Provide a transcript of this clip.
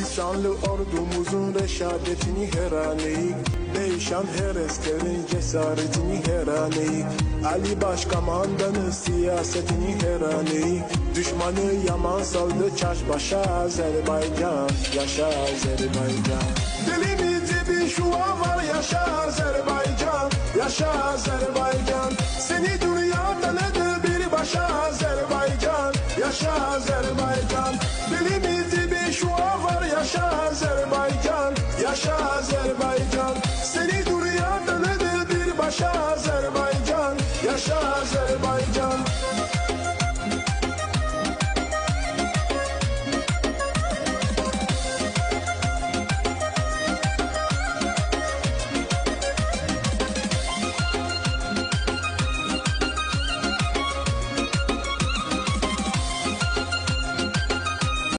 Lisanlı ordumuzun reşadetini her aneyik Değişen her eskerin cesaretini her aneyik Ali Başkomandanı siyasetini her aneyik Düşmanı yaman saldı çarş başa Azerbaycan. Yaşa Azerbaycan. Dilimizi bir şuva var yaşa Azerbaycan. Yaşa Azerbaycan. Seni dünyada nedir bir başa Azerbaycan. Yaşa Azerbaycan Yaşa Azerbaycan, yaşa Azerbaycan. Seni duyan nedir bir başa Azerbaycan, yaşa Azerbaycan.